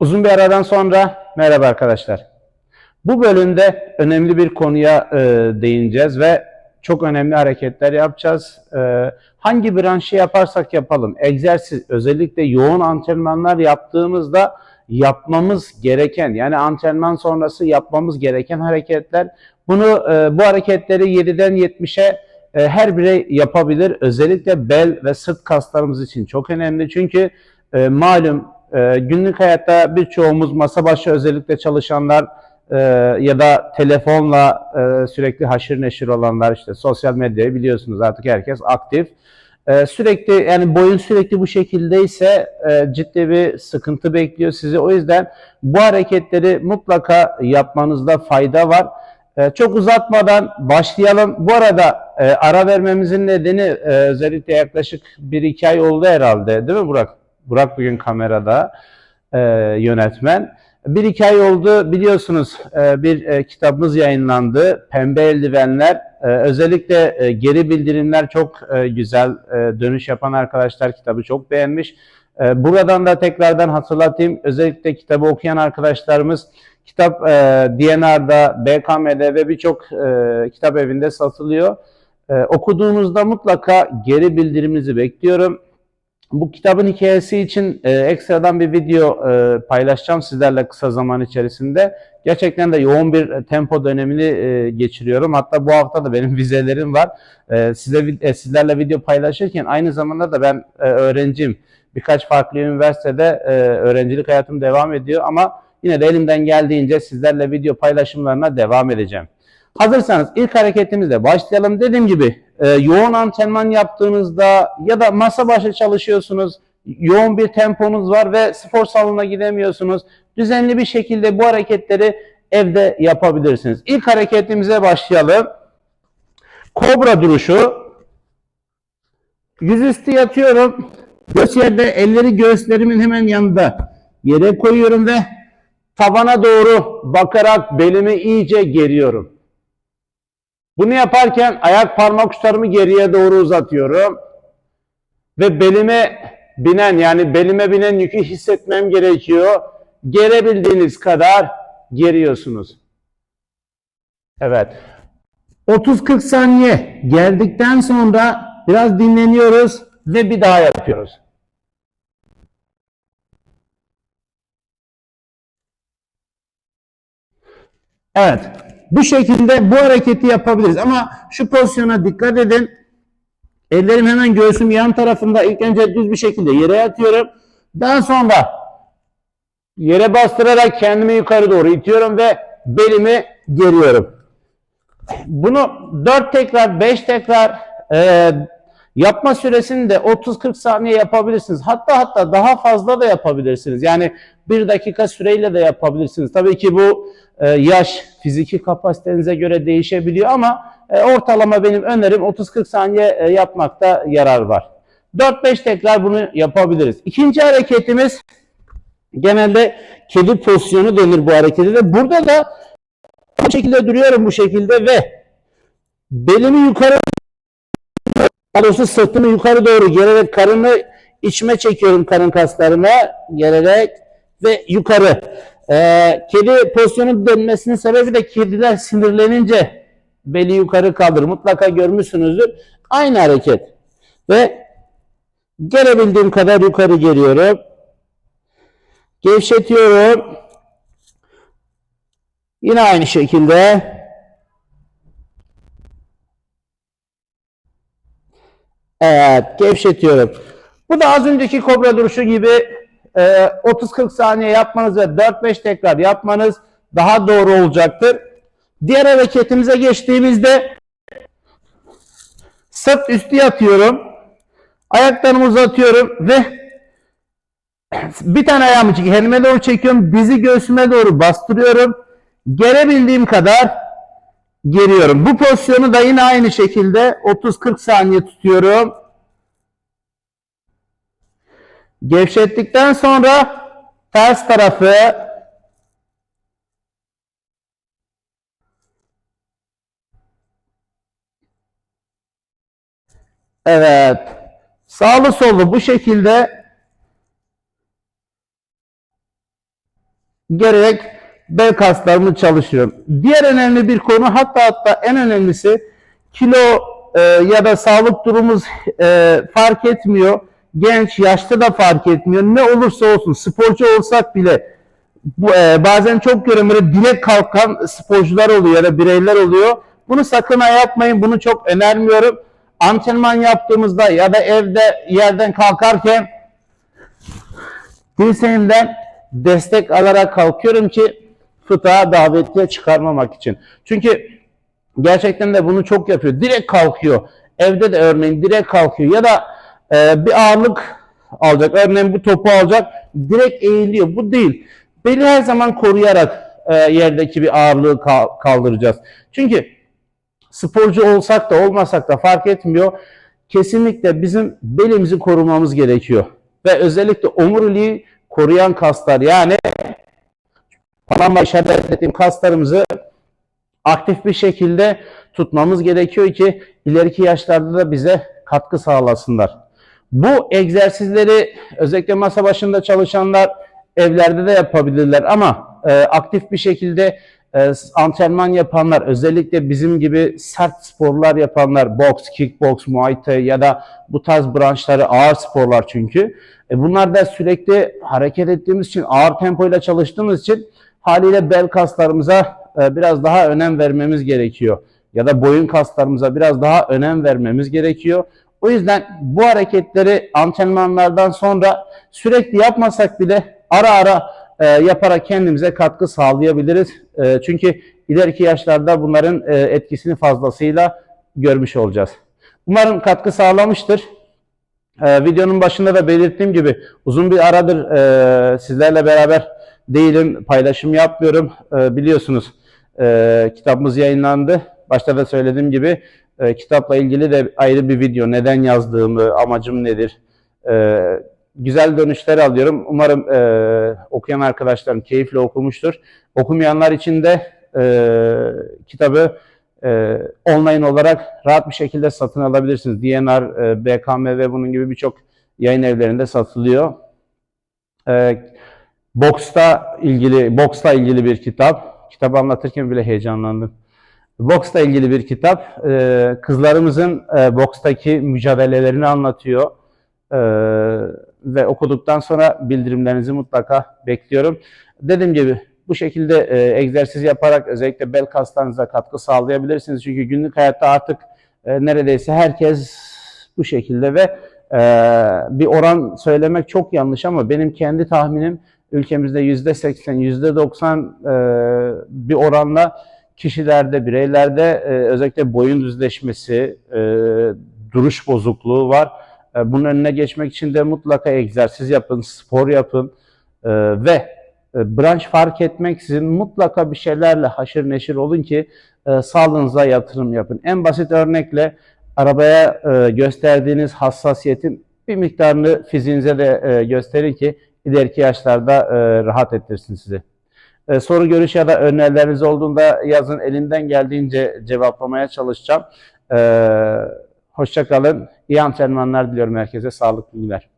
Uzun bir aradan sonra merhaba arkadaşlar. Bu bölümde önemli bir konuya e, değineceğiz ve çok önemli hareketler yapacağız. E, hangi branşı yaparsak yapalım, egzersiz özellikle yoğun antrenmanlar yaptığımızda yapmamız gereken yani antrenman sonrası yapmamız gereken hareketler. Bunu e, bu hareketleri 7'den 70'e e, her birey yapabilir. Özellikle bel ve sırt kaslarımız için çok önemli. Çünkü e, malum e, günlük hayatta birçoğumuz masa başı özellikle çalışanlar e, ya da telefonla e, sürekli haşır neşir olanlar işte sosyal medyayı biliyorsunuz artık herkes aktif. E, sürekli yani boyun sürekli bu şekildeyse e, ciddi bir sıkıntı bekliyor sizi. O yüzden bu hareketleri mutlaka yapmanızda fayda var. E, çok uzatmadan başlayalım. Bu arada e, ara vermemizin nedeni e, özellikle yaklaşık 1-2 ay oldu herhalde değil mi Burak? Burak bugün kamerada e, yönetmen. Bir iki ay oldu biliyorsunuz e, bir e, kitabımız yayınlandı. Pembe Eldivenler. E, özellikle e, geri bildirimler çok e, güzel. E, dönüş yapan arkadaşlar kitabı çok beğenmiş. E, buradan da tekrardan hatırlatayım. Özellikle kitabı okuyan arkadaşlarımız kitap e, DNR'da, BKM'de ve birçok e, kitap evinde satılıyor. E, okuduğunuzda mutlaka geri bildiriminizi bekliyorum. Bu kitabın hikayesi için e, ekstradan bir video e, paylaşacağım sizlerle kısa zaman içerisinde. Gerçekten de yoğun bir e, tempo dönemini e, geçiriyorum. Hatta bu hafta da benim vizelerim var. E, size e, sizlerle video paylaşırken aynı zamanda da ben e, öğrenciyim. Birkaç farklı üniversitede e, öğrencilik hayatım devam ediyor ama yine de elimden geldiğince sizlerle video paylaşımlarına devam edeceğim. Hazırsanız ilk hareketimizle başlayalım. Dediğim gibi e, yoğun antrenman yaptığınızda ya da masa başı çalışıyorsunuz, yoğun bir temponuz var ve spor salonuna gidemiyorsunuz. Düzenli bir şekilde bu hareketleri evde yapabilirsiniz. İlk hareketimize başlayalım. Kobra duruşu. Yüzüstü yatıyorum. Göğüs yerde elleri göğüslerimin hemen yanında yere koyuyorum ve tabana doğru bakarak belimi iyice geriyorum. Bunu yaparken ayak parmak uçlarımı geriye doğru uzatıyorum. Ve belime binen yani belime binen yükü hissetmem gerekiyor. Gerebildiğiniz kadar geriyorsunuz. Evet. 30-40 saniye geldikten sonra biraz dinleniyoruz ve bir daha yapıyoruz. Evet. Bu şekilde bu hareketi yapabiliriz. Ama şu pozisyona dikkat edin. Ellerim hemen göğsüm yan tarafında. İlk önce düz bir şekilde yere yatıyorum. Daha sonra yere bastırarak kendimi yukarı doğru itiyorum ve belimi geriyorum. Bunu 4 tekrar, 5 tekrar e, yapma süresini de 30-40 saniye yapabilirsiniz. Hatta hatta daha fazla da yapabilirsiniz. Yani bir dakika süreyle de yapabilirsiniz. Tabii ki bu e, yaş, fiziki kapasitenize göre değişebiliyor ama e, ortalama benim önerim 30-40 saniye e, yapmakta yarar var. 4-5 tekrar bunu yapabiliriz. İkinci hareketimiz genelde kedi pozisyonu denir bu hareketi de. Burada da bu şekilde duruyorum bu şekilde ve belimi yukarı daha doğrusu sırtımı yukarı doğru gererek karını içime çekiyorum karın kaslarına gererek ve yukarı. Ee, kedi pozisyonu dönmesinin sebebi de kediler sinirlenince beli yukarı kaldır. Mutlaka görmüşsünüzdür. Aynı hareket. Ve gelebildiğim kadar yukarı geliyorum. Gevşetiyorum. Yine aynı şekilde. Evet, gevşetiyorum. Bu da az önceki kobra duruşu gibi e, 30-40 saniye yapmanız ve 4-5 tekrar yapmanız daha doğru olacaktır. Diğer hareketimize geçtiğimizde sırt üstü yatıyorum. Ayaklarımı uzatıyorum ve bir tane ayağımı kendime doğru çekiyorum. Dizi göğsüme doğru bastırıyorum. Gerebildiğim kadar geriyorum. Bu pozisyonu da yine aynı şekilde 30-40 saniye tutuyorum. Gevşettikten sonra ters tarafı Evet. Sağlı sollu bu şekilde gerek bel kaslarımı çalışıyorum. Diğer önemli bir konu hatta hatta en önemlisi kilo e, ya da sağlık durumumuz e, fark etmiyor. Genç, yaşlı da fark etmiyor. Ne olursa olsun sporcu olsak bile bu, e, bazen çok görüyorum böyle kalkan sporcular oluyor ya da bireyler oluyor. Bunu sakın yapmayın. Bunu çok önermiyorum. Antrenman yaptığımızda ya da evde yerden kalkarken dirseğimden destek alarak kalkıyorum ki fıtığa davetliye çıkarmamak için. Çünkü gerçekten de bunu çok yapıyor. Direkt kalkıyor. Evde de örneğin direkt kalkıyor ya da e, bir ağırlık alacak. Örneğin bu topu alacak. Direkt eğiliyor. Bu değil. Beli her zaman koruyarak e, yerdeki bir ağırlığı kal- kaldıracağız. Çünkü sporcu olsak da olmasak da fark etmiyor. Kesinlikle bizim belimizi korumamız gerekiyor. Ve özellikle omuriliği koruyan kaslar yani parmağımla işaret ettiğim kaslarımızı aktif bir şekilde tutmamız gerekiyor ki ileriki yaşlarda da bize katkı sağlasınlar. Bu egzersizleri özellikle masa başında çalışanlar evlerde de yapabilirler ama e, aktif bir şekilde e, antrenman yapanlar özellikle bizim gibi sert sporlar yapanlar boks, kickboks, muay thai ya da bu tarz branşları ağır sporlar çünkü. E, bunlar da sürekli hareket ettiğimiz için ağır tempoyla çalıştığımız için haliyle bel kaslarımıza e, biraz daha önem vermemiz gerekiyor. Ya da boyun kaslarımıza biraz daha önem vermemiz gerekiyor. O yüzden bu hareketleri antrenmanlardan sonra sürekli yapmasak bile ara ara e, yaparak kendimize katkı sağlayabiliriz. E, çünkü ileriki yaşlarda bunların e, etkisini fazlasıyla görmüş olacağız. Umarım katkı sağlamıştır. E, videonun başında da belirttiğim gibi uzun bir aradır e, sizlerle beraber değilim, paylaşım yapmıyorum. E, biliyorsunuz e, kitabımız yayınlandı. Başta da söylediğim gibi e, kitapla ilgili de ayrı bir video. Neden yazdığımı, amacım nedir? E, güzel dönüşler alıyorum. Umarım e, okuyan arkadaşlarım keyifle okumuştur. Okumayanlar için de e, kitabı e, online olarak rahat bir şekilde satın alabilirsiniz. DNR, e, BKM ve bunun gibi birçok yayın evlerinde satılıyor. E, boksla ilgili boksla ilgili bir kitap. Kitabı anlatırken bile heyecanlandım. Boksla ilgili bir kitap. E, kızlarımızın e, bokstaki mücadelelerini anlatıyor. E, ve okuduktan sonra bildirimlerinizi mutlaka bekliyorum. Dediğim gibi bu şekilde e, egzersiz yaparak özellikle bel kaslarınıza katkı sağlayabilirsiniz. Çünkü günlük hayatta artık e, neredeyse herkes bu şekilde ve e, bir oran söylemek çok yanlış ama benim kendi tahminim ülkemizde yüzde seksen, yüzde doksan e, bir oranla kişilerde, bireylerde e, özellikle boyun düzleşmesi, e, duruş bozukluğu var. E, bunun önüne geçmek için de mutlaka egzersiz yapın, spor yapın e, ve branş fark etmeksizin mutlaka bir şeylerle haşır neşir olun ki e, sağlığınıza yatırım yapın. En basit örnekle arabaya e, gösterdiğiniz hassasiyetin bir miktarını fiziğinize de e, gösterin ki ileriki yaşlarda e, rahat ettirsin sizi. E, soru, görüş ya da önerileriniz olduğunda yazın. Elimden geldiğince cevaplamaya çalışacağım. E, hoşça kalın. İyi antrenmanlar diliyorum herkese. Sağlıklı günler.